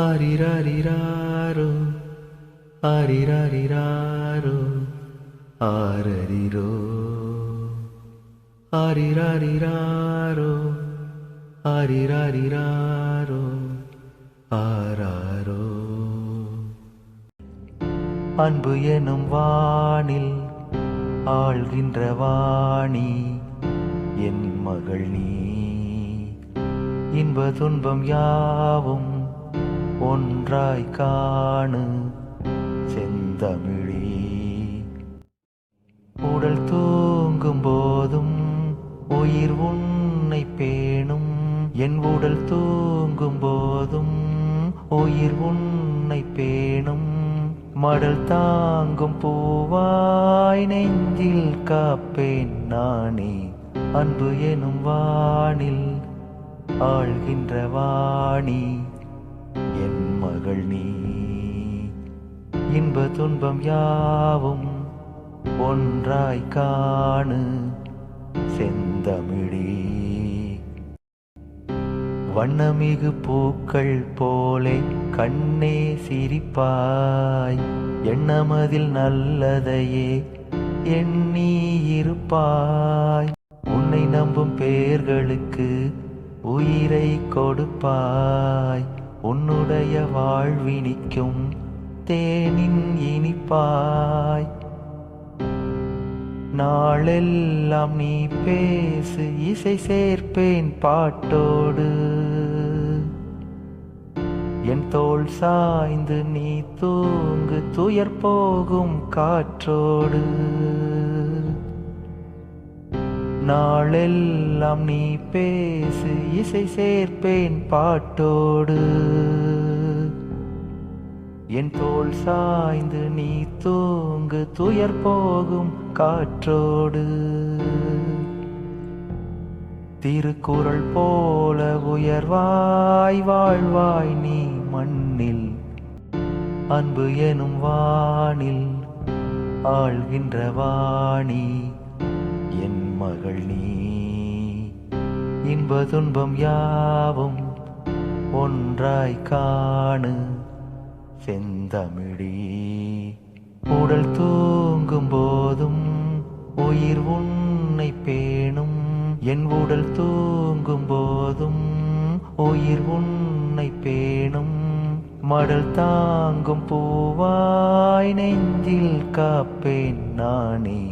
ஆரிராரிராரோ ஆரிராரிராரோ ஆரரிரோ ஆரிராரிராரோ ஆரிராரிராரோ ஆராரோ. அன்பு எனும் வானில் ஆள்கின்ற வாணி என் மகள் நீ. இன்ப துன்பம் யாவும் ஒன்றாய் காணு செந்தமிழே. உடல் தூங்கும் போதும் உயிர் உன்னை பேணும். என் உடல் தூங்கும் போதும் உயிர் உன்னை பேணும். மடல் தாங்கும் பூவாய் நெஞ்சில் காப்பேன் நானே. அன்பு எனும் வானில் ஆழ்கின்ற வாணி. என் மகள் நீ. இன்ப துன்பம் யாவும் ஒன்றாய் காணு செந்தமிழி. வண்ணமிகு பூக்கள் போலே கண்ணே சிரிப்பாய் எண்ணமதில் நல்லதையே எண்ணி இருப்பாய். உன்னை நம்பும் பேர்களுக்கு உயிரை கொடுப்பாய். உன்னுடைய வாழ்வினிக்கும் தேனின் இனிப்பாய். நாளெல்லாம் நீ பேசு இசை சேர்ப்பேன் பாட்டோடு. என் தோள் சாய்ந்து நீ தூங்கு துயர் போகும் காற்றோடு. நாளெல்லாம் நீ பேசு இசை சேர்ப்பேன் பாட்டோடு. என் தோல் சாய்ந்து நீ தூங்கு துயர் போகும் காற்றோடு. திருக்குறள் போல உயர்வாய் வாழ்வாய் நீ மண்ணில். அன்பு எனும் வானில் ஆழ்கின்ற வாணி என் மகள் நீ. இன்ப துன்பம் யாவும் ஒன்றாய் காணு. செந்தமிழி உடல் தூங்கும் போதும் உயிர் உன்னை பேணும். என் உடல் தூங்கும் போதும் உயிர் உன்னை பேணும். மடல் தாங்கும் பூவாய் நெஞ்சில் காப்பேன் நானே.